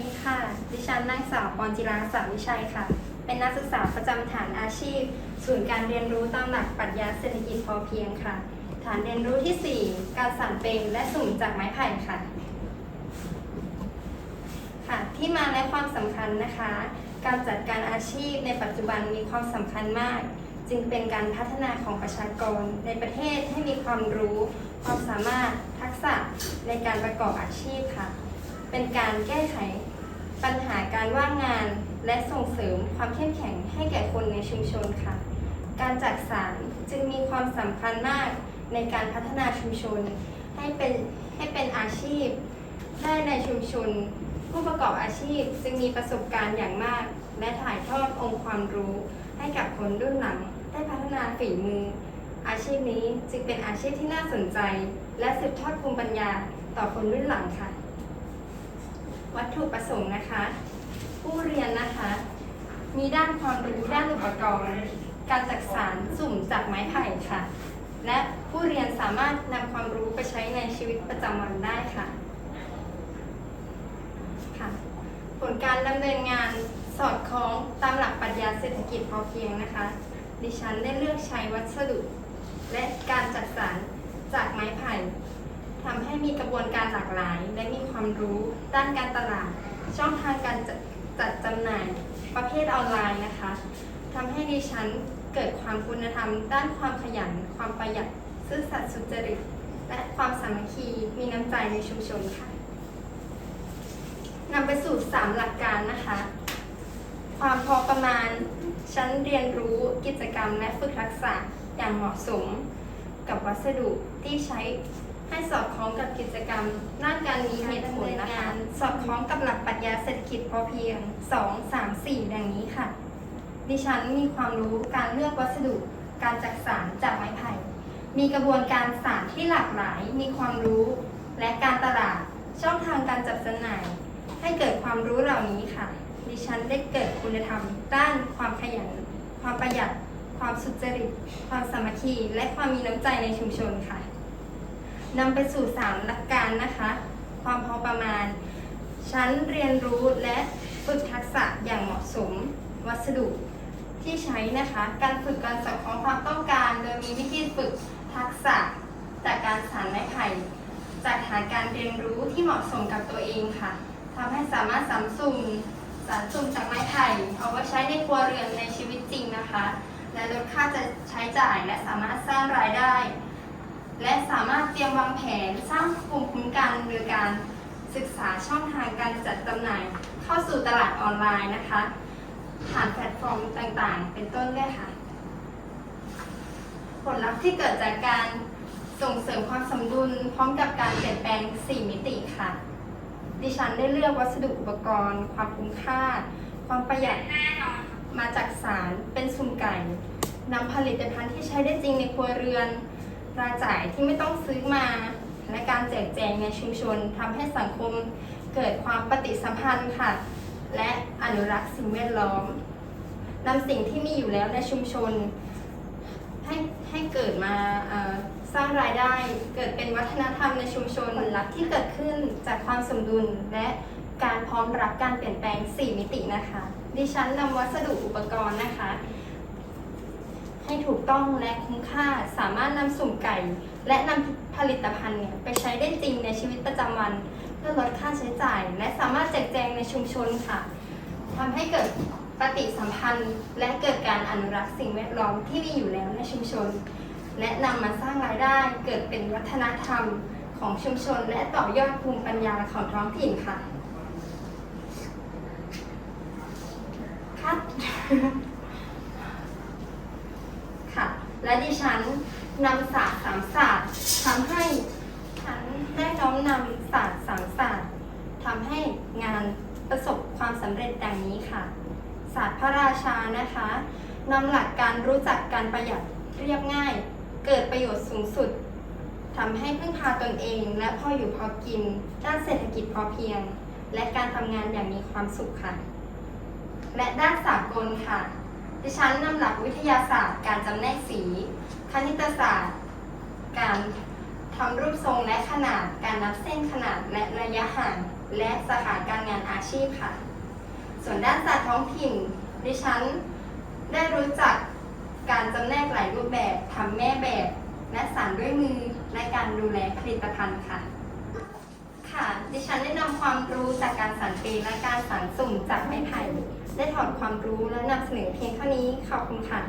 ดีค่ะ ดิฉันนางสาวปอนจิราสาวิชัยค่ะ เป็นนักศึกษาประจำฐานอาชีพ ศูนย์การเรียนรู้ตามหลักปรัชญาเศรษฐกิจพอเพียงค่ะ ฐานเรียนรู้ที่ 4 การสั่นเป็นและสุ่มจากไม้ไผ่ค่ะ ค่ะ ที่มาและความสำคัญนะคะ การจัดการอาชีพในปัจจุบันมีความสำคัญมาก จึงเป็นการพัฒนาของประชากรในประเทศให้มีความรู้ ความสามารถ ทักษะในการประกอบอาชีพค่ะ เป็นการแก้ไขปัญหาการว่างงาน และส่งเสริมความเข้มแข็งให้แก่คนในชุมชนค่ะ การจัดสรรจึงมีความสำคัญมากในการพัฒนาชุมชน ให้เป็นให้เป็นอาชีพ ได้ในชุมชน ผู้ประกอบอาชีพจึงมีประสบการณ์อย่างมาก และถ่ายทอดองค์ความรู้ให้กับคนรุ่นหลังได้พัฒนาฝีมือ อาชีพนี้จึงเป็นอาชีพที่น่าสนใจ และสืบทอดภูมิปัญญาต่อคนรุ่นหลังค่ะ วัตถุประสงค์นะคะ ผู้เรียนนะคะ มีด้านความรู้ด้านอุปกรณ์ การจักสารสุ่มจากไม้ไผ่ค่ะ และผู้เรียนสามารถนำความรู้ไปใช้ในชีวิตประจำวันได้ค่ะค่ะ ผลการดำเนินงานสอดคล้องตามหลักปรัชญาเศรษฐกิจพอเพียงนะคะ ดิฉันได้เลือกใช้วัสดุ และการจัดสรรจากไม้ไผ่ ทำให้มีกระบวนการหลากหลาย และมีความรู้ด้านการตลาด ช่องทางการจัดจัดจำหน่ายประเภทออนไลน์นะคะทำให้ดิฉันเกิดความคุณธรรม ด้านความขยัน ความประหยัดซื่อสัตย์สุจริต และความสามัคคีมีน้ำใจในชุมชนค่ะนำไปสู่ 3 หลักการนะคะ ความพอประมาณ ชั้นเรียนรู้กิจกรรมและฝึกทักษะอย่างเหมาะสม กับวัสดุที่ใช้ ให้สอดคล้องกับกิจกรรมด้านการมีเหตุผลนะคะสอดคล้องกับหลักปรัชญาเศรษฐกิจพอเพียง 2 3 4 ดังนี้ค่ะ ดิฉันมีความรู้การเลือกวัสดุการจักสารจากไม้ไผ่ มีกระบวนการสารที่หลากหลาย มีความรู้และการตลาดช่องทางการจัดจำหน่าย ให้เกิดความรู้เหล่านี้ค่ะ ดิฉันได้เกิดคุณธรรม ด้านความขยัน ความประหยัด ความสุจริต ความสามัคคี และความมีน้ำใจในชุมชนค่ะ นำไปสู่สามหลักการนะคะ ความพอประมาณ ชั้นเรียนรู้และฝึกทักษะอย่างเหมาะสม วัสดุที่ใช้นะคะ การฝึกการสอดคล้องความต้องการ โดยมีวิธีฝึกทักษะจากการสานไม้ไผ่จากฐานการเรียนรู้ที่เหมาะสมกับตัวเองค่ะทำให้สามารถสามสุ่มสารสุ่มจากไม้ไผ่เอาไว้ใช้ในครัวเรือนในชีวิตจริงนะคะ และลดค่าจะใช้จ่ายและสามารถสร้างรายได้ และสามารถเตรียมวางแผนสร้างภูมิคุ้มกันโดยการศึกษาช่องทางการจัดจำหน่าย เข้าสู่ตลาดออนไลน์นะคะ ผ่านแพลตฟอร์มต่างๆ เป็นต้นด้วยค่ะ ผลลัพธ์ที่เกิดจากการส่งเสริมความสมดุล พร้อมกับการเปลี่ยนแปลง 4 มิติค่ะ ดิฉันได้เลือกวัสดุอุปกรณ์ ความคุ้มค่า ความประหยัดมาจากสารเป็นซุ่มไก่นำผลิตภัณฑ์ที่ใช้ได้จริงในครัวเรือน รายจ่ายที่ไม่ต้องซื้อมา และการแจกแจงในชุมชนทำให้สังคมเกิดความปฏิสัมพันธ์ค่ะ และอนุรักษ์สิ่งแวดล้อมนำสิ่งที่มีอยู่แล้วในชุมชน ให้ให้เกิดมาสร้างรายได้ เกิดเป็นวัฒนธรรมในชุมชนผลลัพธ์ที่เกิดขึ้นจากความสมดุลและการพร้อมรับการเปลี่ยนแปลง 4 มิตินะคะ ดิฉันนำวัสดุอุปกรณ์นะคะ ให้ถูกต้องและคุ้มค่าสามารถนำสุ่มไก่ และนำผลิตภัณฑ์เนี่ยไปใช้ได้จริงในชีวิตประจำวัน เพื่อลดค่าใช้จ่าย และสามารถแจกแจงในชุมชนค่ะทำให้เกิดปฏิสัมพันธ์ และเกิดการอนุรักษ์สิ่งแวดล้อมที่มีอยู่แล้วในชุมชน และนำมาสร้างรายได้เกิดเป็นวัฒนธรรมของชุมชน และต่อยอดภูมิปัญญาของท้องถิ่นค่ะครับค่ะ และดิฉันนำศาสตร์สามศาสตร์ทำให้ฉันได้น้อมนำศาสตร์สามศาสตร์ทำให้งานประสบความสำเร็จดังนี้ค่ะ ศาสตร์พระราชานะคะนำหลักการรู้จักการประหยัดเรียบง่าย เกิดประโยชน์สูงสุดทำให้พึ่งพาตนเอง และพออยู่พอกิน ด้านเศรษฐกิจพอเพียง และการทำงานอย่างมีความสุขค่ะ และด้านสากลค่ะ ดิฉันนำหลักวิทยาศาสตร์การจำแนกสี คณิตศาสตร์ การทำรูปทรงและขนาด การนับเส้นขนาดและระยะห่าง และสาขาการงานอาชีพค่ะ ส่วนด้านศาสตร์ท้องถิ่น ดิฉันได้รู้จักการจำแนกหลายรูปแบบทำแม่แบบ และสารด้วยมือและการดูแลผลิตภัณฑ์ค่ะ ค่ะ ดิฉันได้นำความรู้จากการสารเปและการสารสุ่มจากไม้ไผ่ได้ถอดความรู้และนำเสนอเพียงเท่านี้ขอบคุณค่ะ